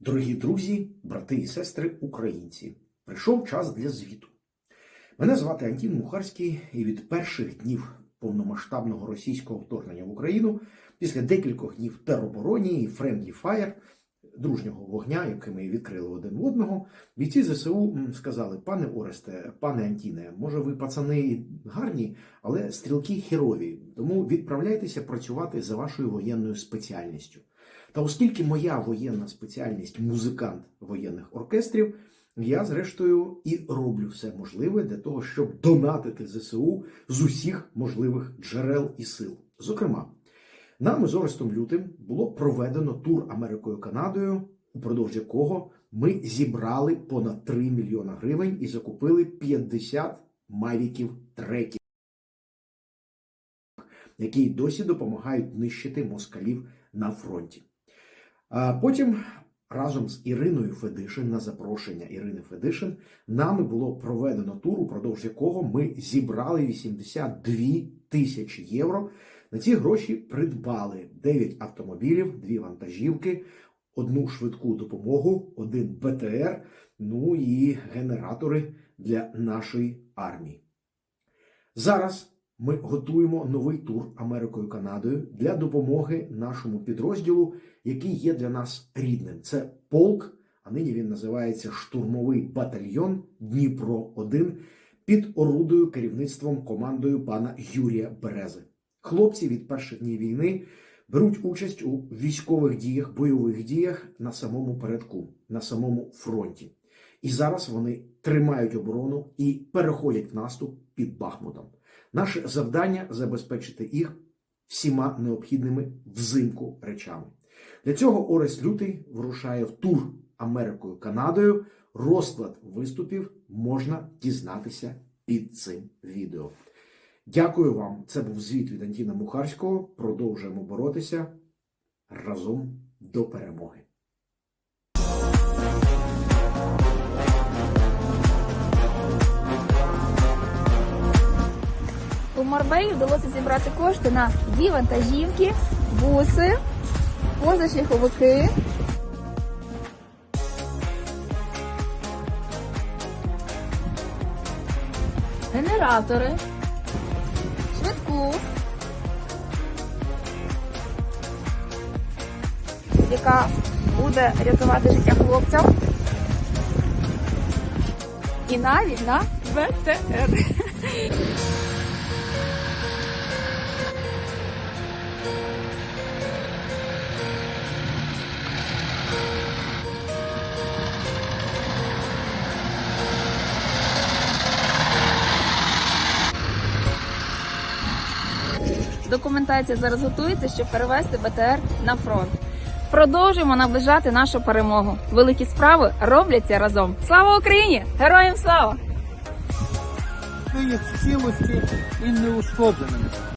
Дорогі друзі, брати і сестри українці, прийшов час для звіту. Мене звати Антін Мухарський, і від перших днів повномасштабного російського вторгнення в Україну, після декількох днів теробороні і Friendly Fire, дружнього вогня, який ми відкрили один в одного, бійці ЗСУ сказали: пане Оресте, пане Антіне, може ви пацани гарні, але стрілки херові, тому відправляйтеся працювати за вашою воєнною спеціальністю. Та оскільки моя воєнна спеціальність музикант воєнних оркестрів, я зрештою і роблю все можливе для того, щоб донатити ЗСУ з усіх можливих джерел і сил. Зокрема, нами з Орестом Лютим було проведено тур Америкою Канадою, упродовж якого ми зібрали понад 3 мільйона гривень і закупили 50 мавіків треків, які досі допомагають нищити москалів на фронті. А потім разом з Іриною Федишин на запрошення Ірини Федишин нами було проведено тур, упродовж якого ми зібрали 82 тисячі євро. На ці гроші придбали 9 автомобілів, 2 вантажівки, одну швидку допомогу, один БТР, ну і генератори для нашої армії. Зараз ми готуємо новий тур Америкою Канадою для допомоги нашому підрозділу, який є для нас рідним. Це полк, а нині він називається штурмовий батальйон Дніпро 1 під орудою керівництвом командою пана Юрія Берези. Хлопці від перших днів війни беруть участь у військових діях, бойових діях на самому передку, на самому фронті. І зараз вони тримають оборону і переходять в наступ під Бахмутом. Наше завдання забезпечити їх всіма необхідними взимку речами. Для цього Орест Лютий вирушає в тур Америкою Канадою. Розклад виступів можна дізнатися під цим відео. Дякую вам. Це був звіт від Антіна Мухарського. Продовжуємо боротися разом до перемоги. У вдалося зібрати кошти на дві вантажівки, буси, позашляховики. Генератори, швидку, яка буде рятувати життя хлопцям. І навіть на ВТР. Документація зараз готується, щоб перевести БТР на фронт. Продовжуємо наближати нашу перемогу. Великі справи робляться разом. Слава Україні! Героям слава! Є в цілості і неушкодженими.